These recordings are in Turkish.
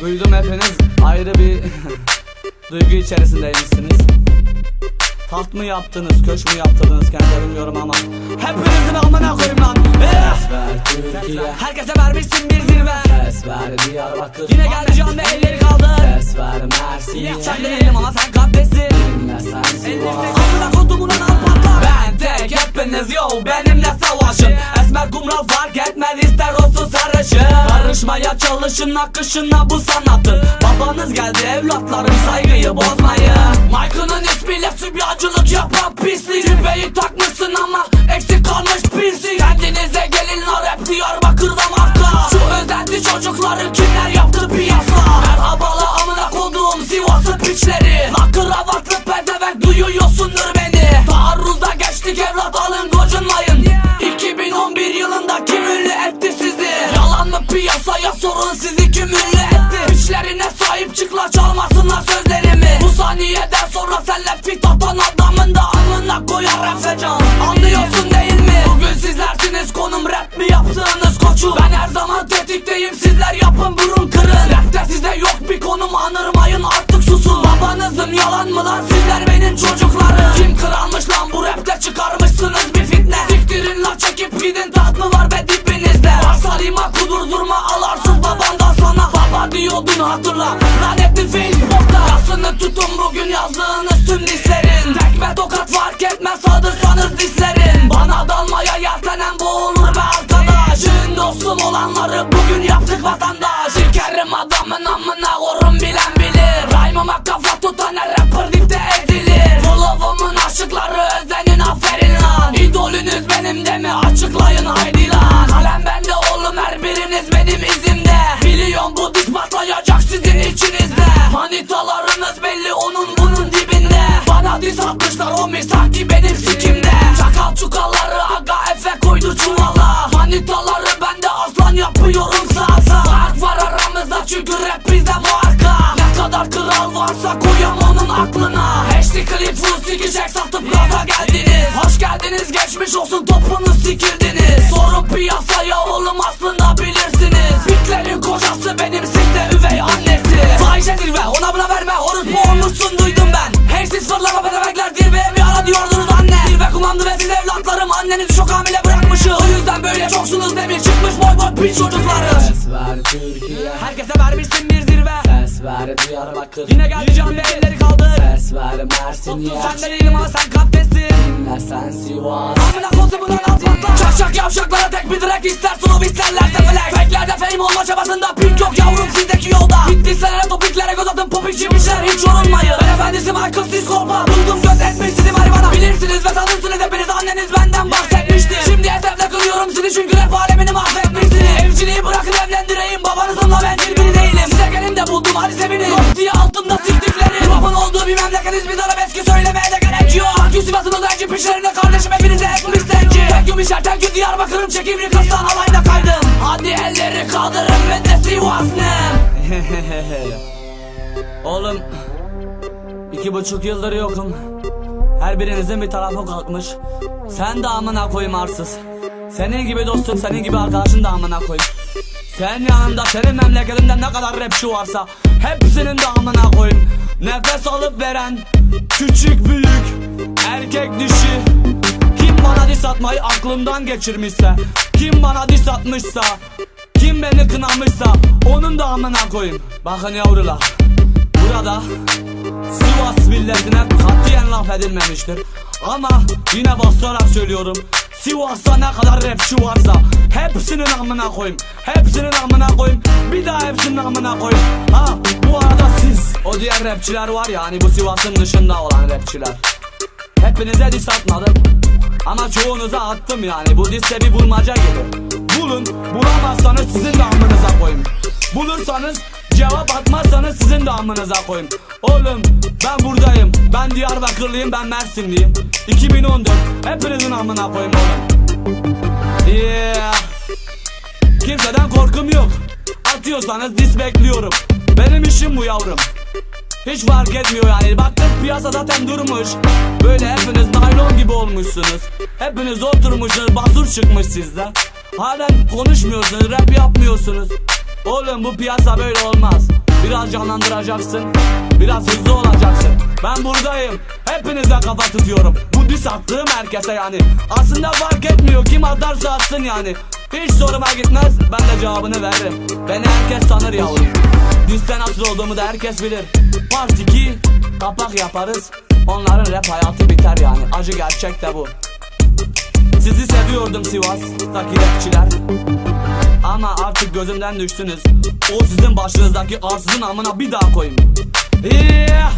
Duydum hepiniz. Ayrı bir duygu içerisindeymişsiniz. Taht mı yaptınız, köş mü yaptırdınız? Kendi bilmiyorum ama. Hepinizin amına koyayım lan. Eh! ver Türkiye. Herkese vermişsin bir zirve. Ses ver Diyarbakır. Yine geldi canlı elleri kaldı. Ses ver Mersin'e Sen de değilim ama sen kalptesin. Dinle sen Sivas. Amına kodumun al patlar Ben tek hepiniz yo benimle savaşın. Esmer kumral fark olsun Karışmaya çalışın akışına bu sanatın Babanız geldi evlatlarım saygıyı bozmayın Mike'ının ismiyle sübyacılık yapan pislik Cübbeyi takmışsın ama eksik kalmış pislik Kendinize gelin la rap Diyarbakır'da marka Şu özenti çocukları kimler yaptı piyasa? Merhabala amına koduğum Sivas'ın piçleri. La kravatlı pezevenk duyuyorsundur sorun sizi kim ünlü etti? Piçlerine sahip çık la çalmasınlar sözlerimi. Bu saniyeden sonra senle fit atan adamın da alnına koyar Efecan. Anlıyorsun değil mi? Bugün sizlersiniz konum rap mi yaptığınız koçu Ben her zaman tetikteyim sizler yapın burun kırın. Rapte size yok bir konum anırmayın artık susun. Babanızım yalan mı lan? Sizler benim çocuklarım. Kim kralmış lan? Bu rapte çıkarmışsınız hatırla. Lanetli Facebook'ta Yasını tutun bugün yazdığınız tüm dislerin Tekme tokat fark etmez saldırsanız dislerin Bana dalmaya yeltenen boğulur be arkadaş Dün dostum olanları bugün yaptık vatandaş. Sikerim adamın amına korun sikirdiniz Sorun piyasaya oğlum aslında bilirsiniz. Bitlerin kocası benim sizde üvey annesi. Fahişe zirve ona buna verme orospu olmuşsun duydum ben. Heysiz fırlama pedemekler zirveye bir ara diyordunuz anne. Zirve kumlandı ve siz evlatlarım annenizi çok hamile bırakmışım. O yüzden böyle çoksunuz demiş çıkmış boy boy piç çocukları. Ses ver Türkiye. Herkese vermişsin bir zirve. Ses ver Diyarbakır Yine geldi canlı elleri kaldır ister sunum isterlerse felek Fakelerde fame olma çabasında pink yok yavrum sizdeki yolda. Bittislere topiklere göz atın popik çimişler hiç yorulmayın Ben efendisi Michael siz korkma Buldum göz etmiş sizi marivana. Bilirsiniz ve tanırsınız hepiniz anneniz benden bahsetmişti. Şimdi hedefle kılıyorum sizi çünkü rap alemini mahvetmişsiniz. Evciliği bırakın Diyarbakır'ın çekimli kızdan alayda kaydım. Hadi elleri kaldırın ve de Sivas ne? Oğlum iki buçuk yıldır yokum. Her birinizin bir tarafı kalkmış. Sen de amına koyayım arsız. Senin gibi dostum senin gibi arkadaşın da amına koyayım. Sen yanında senin memleketinde ne kadar rapçi varsa Hepsinin de amına koyayım. Nefes alıp veren Küçük büyük Erkek dişi bana diss atmayı aklımdan geçirmişse Kim bana diss atmışsa Kim beni kınamışsa Onun da amına koyayım. Bakın yavrular Burada Sivas milletine katiyen laf edilmemiştir. Ama yine bastırarak söylüyorum Sivas'ta ne kadar rapçi varsa Hepsinin amına koyayım Hepsinin amına koyayım Bir daha hepsinin amına koyayım. Ha bu arada siz O diğer rapçiler var ya hani bu Sivas'ın dışında olan rapçiler. Hepinize diss atmadım Ama çoğunuza attım yani. Bu disse bir bulmaca gibi. Bulun bulamazsanız sizin de amınıza koyayım Bulursanız cevap atmazsanız sizin de amınıza koyayım Oğlum ben buradayım. Ben Diyarbakırlıyım ben Mersinliyim. 2014 hepinizin amına koyayım oğlum. Yeah. Kimseden korkum yok. Atıyorsanız dis bekliyorum. Benim işim bu yavrum hiç fark etmiyor yani. Baktım piyasa zaten durmuş. Böyle hepiniz naylon gibi olmuşsunuz. Hepiniz oturmuşsunuz basur çıkmış sizde Halen konuşmuyorsunuz rap yapmıyorsunuz. Oğlum bu piyasa böyle olmaz. Biraz canlandıracaksın Biraz hızlı olacaksın. Ben buradayım Hepinize kafa tutuyorum. Bu diss attığım herkese yani. Aslında fark etmiyor kim atarsa atsın yani. Hiç soruma gitmez Ben de cevabını veririm. Beni herkes tanır yavrum nasıl olduğumu da herkes bilir. Part 2 Kapak yaparız. Onların rap hayatı biter yani. Acı gerçek de bu. Sizi seviyordum Sivas'taki rapçiler. Ama artık gözümden düştünüz. O sizin başınızdaki arsızın amına bir daha koyun Yeah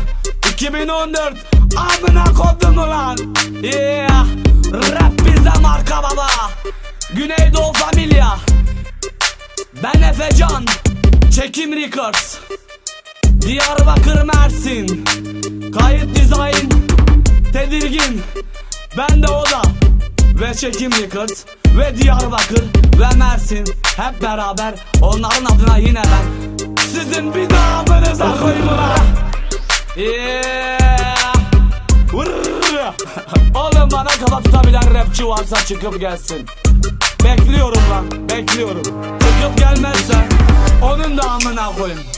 2014 Amına koydum ulan Yeah Rap bize marka baba. Güneydoğu Familya Ben Efecan Çekim Records Diyarbakır Mersin. Kayıt dizayn Tedirgin. Ben de o da Ve Çekim Records Ve Diyarbakır Ve Mersin Hep beraber. Onların adına yine ben Sizin bir namınıza koyun ulan Yeah. Oğlum bana kafa tutabilen rapçi varsa çıkıp gelsin. Bekliyorum lan bekliyorum. Çıkıp gelmezse Onun da amına koyayım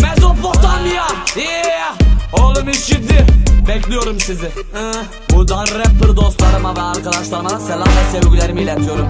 Mezopotamya yeah. Oğlum iş ciddi Bekliyorum sizi. Buradan rapper dostlarıma ve arkadaşlarıma selam ve sevgilerimi iletiyorum.